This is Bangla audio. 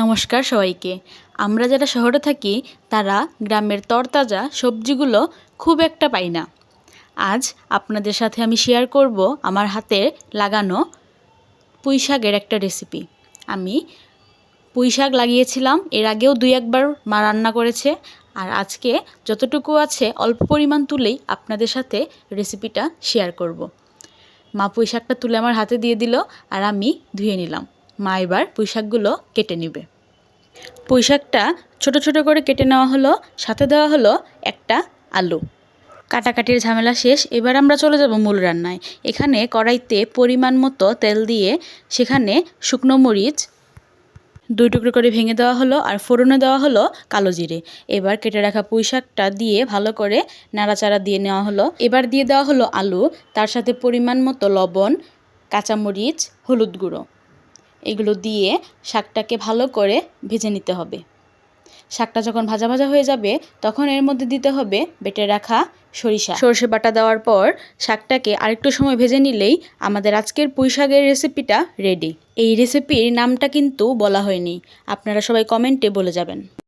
নমস্কার সবাইকে। আমরা যারা শহরে থাকি, তারা গ্রামের তরতাজা সবজিগুলো খুব একটা পাই না। আজ আপনাদের সাথে আমি শেয়ার করব আমার হাতে লাগানো পুঁই শাকের একটা রেসিপি আমি পুঁই শাক লাগিয়েছিলাম, এর আগেও দুই একবার মা রান্না করেছে। আর আজকে যতটুকু আছে, অল্প পরিমাণ তুলেই আপনাদের সাথে রেসিপিটা শেয়ার করব। মা পুঁই শাকটা তুলে আমার হাতে দিয়ে দিল, আর আমি ধুয়ে নিলাম। মা এবার পুঁই শাকগুলো কেটে নেবে। পুঁই শাকটা ছোটো ছোটো করে কেটে নেওয়া হলো, সাথে দেওয়া হলো একটা আলু। কাটাকাটির ঝামেলা শেষ, এবার আমরা চলে যাব মূল রান্নায়। এখানে কড়াইতে পরিমাণ মতো তেল দিয়ে সেখানে শুকনো মরিচ দুই টুকরো করে ভেঙে দেওয়া হলো আর ফোড়নে দেওয়া হলো কালো জিরে। এবার কেটে রাখা পুঁই শাকটা দিয়ে ভালো করে নাড়াচাড়া দিয়ে নেওয়া হলো। এবার দিয়ে দেওয়া হলো আলু, তার সাথে পরিমাণ মতো লবণ, কাঁচামরিচ, হলুদ গুঁড়ো। এগুলো দিয়ে শাকটাকে ভালো করে ভেজে নিতে হবে। শাকটা যখন ভাজা ভাজা হয়ে যাবে, তখন এর মধ্যে দিতে হবে বেটে রাখা সরিষা। সরষে বাটা দেওয়ার পর শাকটাকে আরেকটু সময় ভেজে নিলেই আমাদের আজকের পুঁই শাকের রেসিপিটা রেডি এই রেসিপির নামটা কিন্তু বলা হয়নি। আপনারা সবাই কমেন্টে বলে যাবেন।